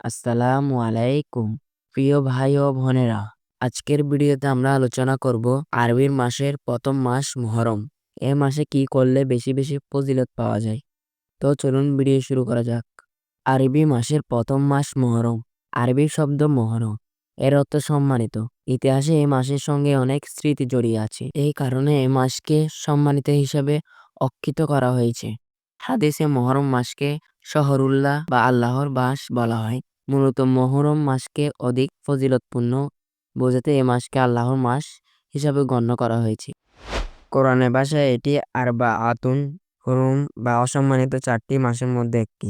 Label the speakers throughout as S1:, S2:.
S1: আসসালামু আলাইকুম। প্রিয় ভাই ও বোনেরা, আজকের ভিডিওতে আমরা আলোচনা করব আরবির মাসের প্রথম মাস মহরম। এ মাসে কি করলে বেশি বেশি ফজিলত পাওয়া যায়? তো চলুন ভিডিও শুরু করা যাক। আরবি মাসের প্রথম মাস মহরম, আরবি শব্দ মহরম। এর অর্থ সম্মানিত। ইতিহাসে এই মাসের সঙ্গে অনেক স্মৃতি জড়িয়ে আছে। এই কারণে এই মাসকে সম্মানিত হিসাবে অক্ষিত করা হয়েছে। হাদিসে মহরম মাসকে শহরুল্লাহ বা আল্লাহর বাস বলা হয়। মূলত মহরম মাসকে অধিক ফজিলতপূর্ণ বোঝাতে এ মাসকে আল্লাহর মাস হিসাবে গণ্য করা হয়েছে। কোরআনের ভাষায় এটি আরবা আতুন হুরুম বা অসম্মানিত চারটি মাসের মধ্যে একটি।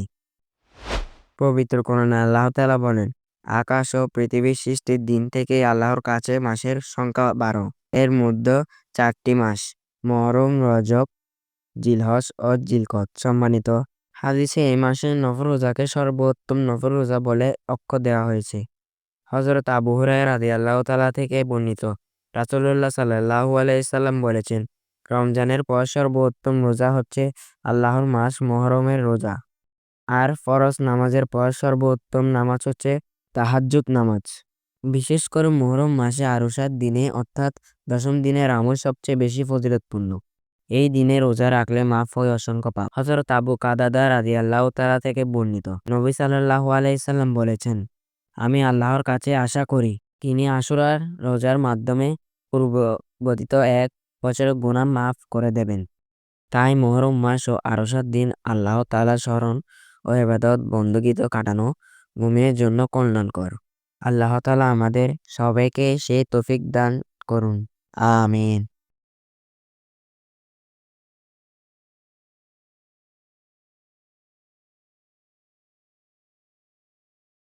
S1: পবিত্র কোরআনে আল্লাহ তালা বলেন, আকাশ ও পৃথিবীর সৃষ্টির দিন থেকে আল্লাহর কাছে মাসের সংখ্যা বারো। এর মধ্যে চারটি মাস, মহরম, রজব জিলহস ও জিলকত সম্মানিত হাদিসে এই মাসে নফর রোজাকে সর্বোত্তম নফর রোজা বলে অক্ষ দেওয়া হয়েছে। হজরত আবু হুরায় আল্লাহ তালা থেকে বর্ণিত। রাসুল্লাহ সাল্লাহু আলাইসাল্লাম বলেছেন, রমজানের পর সর্বোত্তম রোজা হচ্ছে আল্লাহর মাস মহরমের রোজা। আর ফরজ নামাজের পর সর্বোত্তম নামাজ হচ্ছে তাহাজ্জুদ নামাজ। বিশেষ করে মোহরম মাসে আরুষার দিনে অর্থাৎ দশম দিনের আমল সবচেয়ে বেশি ফজিলতপূর্ণ। এই দিনে রোজা রাখলে মাফ হয় অসংখ্য পাপ। হজরত আবু কাদাদা রাজি আল্লাহ তালা থেকে বর্ণিত। নবী সাল্লাহ আলাইসাল্লাম বলেছেন, আমি আল্লাহর কাছে আশা করি, তিনি আশুরার রোজার মাধ্যমে পূর্ববর্তীত এক বছরের গুণা মাফ করে দেবেন। তাই মোহরম মাস ও আরসার দিন আল্লাহ তালা স্মরণ ও এবাদত বন্দগীত কাটানো ঘুমের জন্য কল্যাণকর। আল্লাহ তালা আমাদের সবাইকে সে তফিক দান করুন। আমিন।